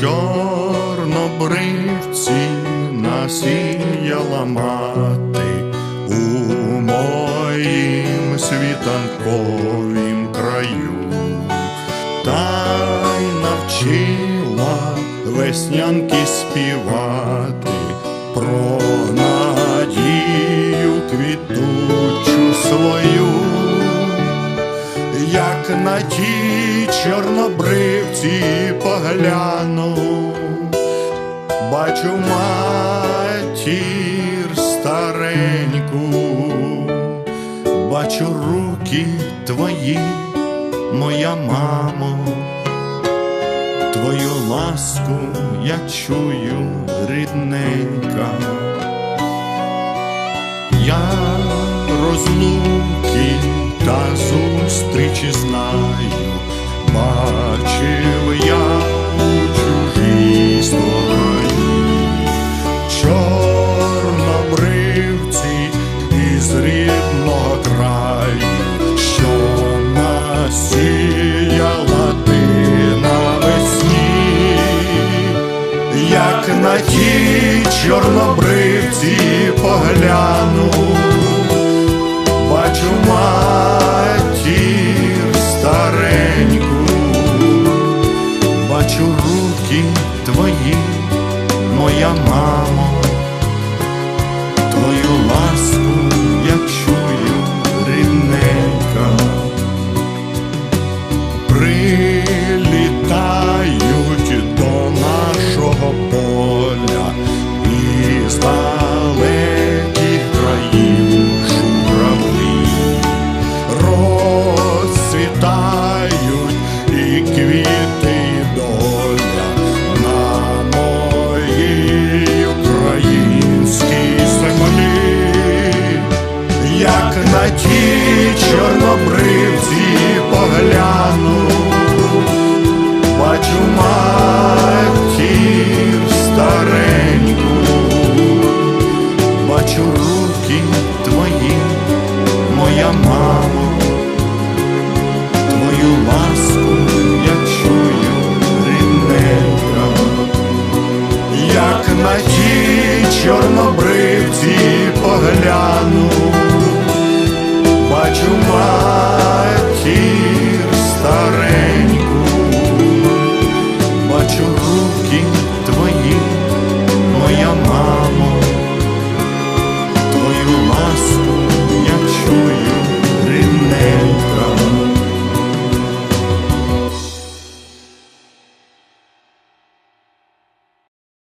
Чорнобривці насіяла мати у моїм світанковім краю, та й навчила веснянки співати про надію як на ті чорнобривці погляну, бачу матір стареньку, бачу руки твої, моя мамо, твою ласку я чую, рідненька. Я розлуки та зустрічі знаю, бачив я у чужій стороні, чорнобривці із рідного краю, що насіяла ти навесні як на ті чорнобривці погляну, моя мамо, на ті чорнобривці погляну, бачу матір стареньку, бачу руки твої, моя мамо, твою маску я чую рідненька, як на ті чорнобривці погляну. чума.